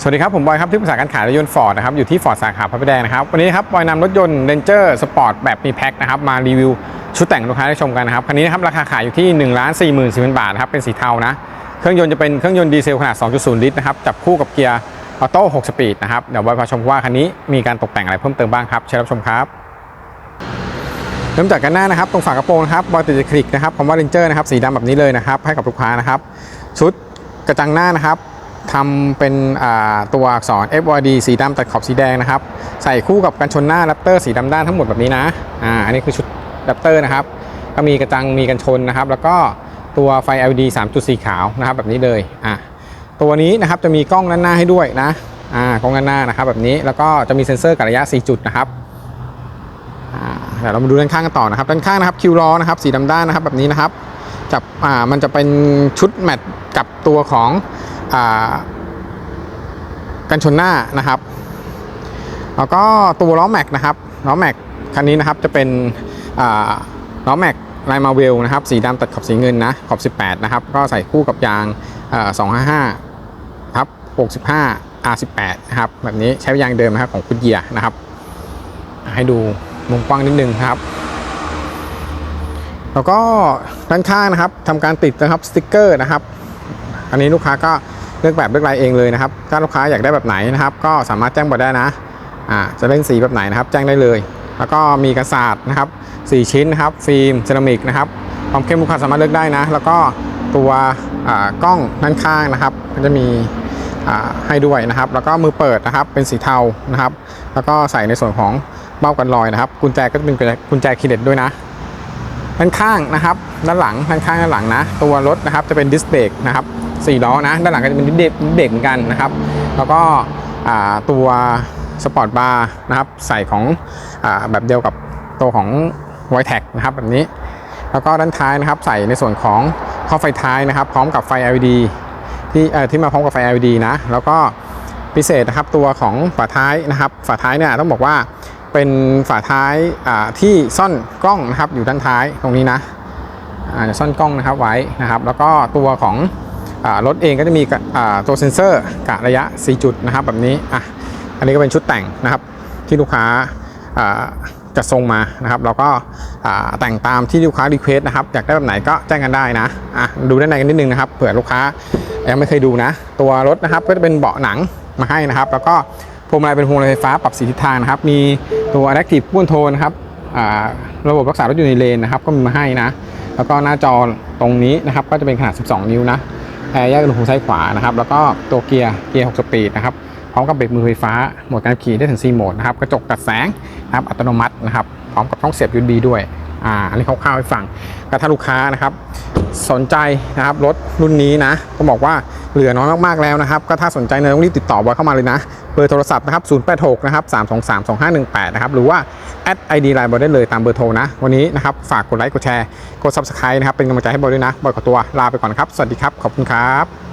สวัสดีครับ ผมบอยครับที่ปรึกษาการขายรถยนต์ฟอร์ดนะครับอยู่ที่ฟอร์ดสาขาพระประแดงนะครับ วันนี้ครับบอยนำรถยนต์เ a นเจอร์สปอร์ตแบบมีแพ็คนะครับมารีวิวชุดแต่งลูกค้าได้ชมกันนะครับ คันนี้นะครับราคาขายอยู่ที่1นึ่งล้านสี่หมื่นสี่พันบาทนะครับเป็นสีเทานะ เครื่องยนต์จะเป็นเครื่องยนต์ดีเซลขนาด 2.0 ลิตรนะครับจับคู่กับเกียร์ออโต้6สปีดนะครับเดี๋ยวบอยพาชมว่าคันนี้มีการตกแต่งอะไรเพิ่มเติมบ้างครับเชิญรับชมครับเริ่มจากกันหน้านะครับตรงฝากระโปรงนะครับบอยติดคลิกนะครับคำว่าเรนเจอร์นะครับสีดำแบบนี้เลยนะครับให้กับลูกค้านะครับชุดกระจังหน้านะครับ ทำเป็นตัวอักษร FYD สีดำตัดขอบสีแดงนะครับ ใส่คู่กับกันชนหน้าแรปเตอร์สีดำด้านทั้งหมดแบบนี้นะอ่าอันนี้คือชุดแรปเตอร์นะครับ ก็มีกระจังมีกันชนนะครับ แล้วก็ตัวไฟ LED 3จุดสีขาวนะครับ แบบนี้เลยอะตัวนี้นะครับจะมีกล้องด้านหน้าให้ด้วยนะอ่ากล้องด้านหน้านะครับ แบบนี้แล้วก็จะมีเซ็นเซอร์กับระยะ 4 จุดนะครับอ่าเดี๋ยวเรามาดูด้านข้างกันต่อนะครับด้านข้างนะครับคิวล้อนะครับสีดำด้านนะครับแบบนี้นะครับจับอ่ามันจะเป็นชุดแมทกับตัวของ กันชนหน้านะครับ แล้วก็ตัวล้อแม็กนะครับล้อแม็กคันนี้นะครับจะเป็นล้อแม็กลายมาเวลนะครับสีดำตัดขอบสีเงินนะขอบ 18 นะครับ ก็ใส่คู่กับยางอ่า255ครับ65 R18 นะครับแบบนี้ใช้ยางเดิมนะครับของคุณเยียนะครับ ให้ดูมุมกว้างนิดนึงครับ แล้วก็ด้านข้างนะครับทำการติดนะครับสติกเกอร์นะครับ อันนี้ลูกค้าก็ เลือกแบบเลือกลายเองเลยนะครับ ถ้าลูกค้าอยากได้แบบไหนนะครับ ก็สามารถแจ้งบอกได้นะอ่าจะเล่นสีแบบไหนนะครับ แจ้งได้เลย แล้วก็มีกระสาดนะครับ4ชิ้นนะครับ ฟิล์มเซรามิกนะครับความเข้มลูกค้าสามารถเลือกได้นะ แล้วก็ตัวกล้องด้านข้างนะครับก็จะมีให้ด้วยนะครับ แล้วก็มือเปิดนะครับเป็นสีเทานะครับ แล้วก็ใส่ในส่วนของเบ้ากันรอยนะครับ กุญแจก็จะเป็นกุญแจคีเด็ดด้วยนะด้านข้างนะครับ ด้านหลังด้านข้างด้านหลังนะ ตัวรถนะครับจะเป็นดิสเบรกนะครับ สี่ล้อนะ ด้านหลังก็จะเป็นดิสเบรกดิสเบรกเหมือนกันนะครับ แล้วก็ตัวสปอร์ตบาร์นะครับใส่ของอแบบเดียวกับตัวของไวแท็กนะครับแบบนี้ แล้วก็ด้านท้ายนะครับใส่ในส่วนของข้อไฟท้ายนะครับ พร้อมกับไฟ LED ที่ที่มาพร้อมกับไฟ LED นะ แล้วก็พิเศษนะครับตัวของฝาท้ายนะครับ ฝาท้ายเนี่ยต้องบอกว่าเป็นฝาท้ายที่ซ่อนกล้องนะครับอยู่ด้านท้ายตรงนี้นะจะซ่อนกล้องนะครับไว้นะครับ แล้วก็ตัวของ รถเองก็จะมีตัวเซ็นเซอร์กะระยะ 4 จุดนะครับแบบนี้อะอันนี้ก็เป็นชุดแต่งนะครับที่ลูกค้าจะทรงมานะครับแล้วก็แต่งตามที่ลูกค้ารีเควสนะครับอยากได้แบบไหนก็แจ้งกันได้นะอะดูด้านในกันนิดนึงนะครับเผื่อลูกค้ายังไม่เคยดูนะ ตัวรถนะครับก็จะเป็นเบาะหนังมาให้นะครับ แล้วก็พวงมาลัยเป็นพวงมาลัยไฟฟ้าปรับสีทิศทางนะครับ มีตัว Adaptive Cruise Control นะครับระบบรักษารถอยู่ในเลนนะครับ ก็มีมาให้นะ แล้วก็หน้าจอตรงนี้นะครับ ก็จะเป็นขนาด 12 นิ้วนะ แอร์แยกอุณหภูซ้ายขวานะครับ แล้วก็ตัวเกียร์เกียร์6สปีดนะครับพร้อมกับเบรกมือไฟฟ้าโหมดการขี่ได้ถึง4โหมดนะครับกระจกตัดแสงนะครับอัตโนมัตินะครับพร้อมกับช่องเสียบ USB ด้วยอ่าอันนี้คร่าวๆให้ฟังกระทาลูกค้านะครับ สนใจนะครับรถรุ่นนี้นะก็บอกว่าเหลือน้อยมากๆแล้วนะครับ ก็ถ้าสนใจเนี่ยต้องรีบติดต่อบอยเข้ามาเลยนะ บอร์โทรศัพท์นะครับ 086 นะครับ 323 2518 นะครับ หรือว่าแอด ID ไลน์บอยได้เลยตามเบอร์โทรนะ วันนี้นะครับ ฝากกดไลค์ กดแชร์ กด Subscribe นะครับ เป็นกำลังใจให้บอยด้วยนะ บอยขอตัวลาไปก่อนครับ สวัสดีครับ ขอบคุณครับ